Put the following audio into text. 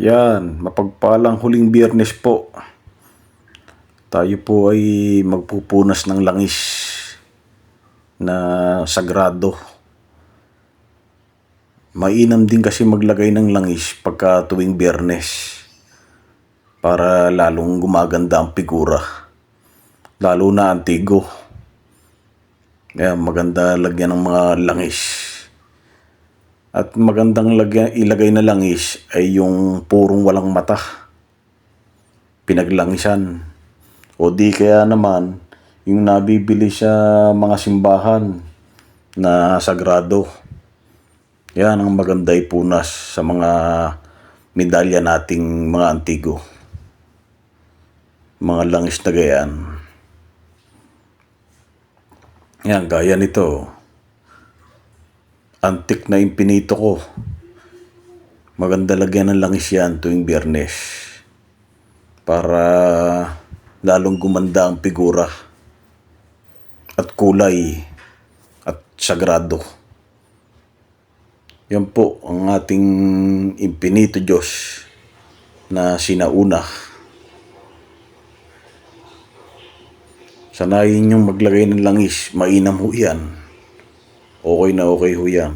Yan, mapagpalang huling biyernes po. Tayo po ay magpupunas ng langis na sagrado. Mainam din kasi maglagay ng langis pagka tuwing biyernes para lalong gumaganda ang figura. Lalo na antigo. Kaya maganda lagyan ng mga langis. At magandang lagyan, ilagay na langis ay yung purong walang mata. Pinaglangisan. O di kaya naman, yung nabibili sa mga simbahan na sagrado. Yan ang maganda ipunas sa mga medalya nating mga antigo. Mga langis na gayaan. Yan, gaya nito antik na impinito ko. Maganda lagyan ng langis yan tuwing biyernes. Para lalong gumanda ang figura. At kulay. At sagrado. Yan po ang ating impinito Diyos na sinauna. Sanayin yung maglagay ng langis. Mainam ho yan. Okay na okay ho yan.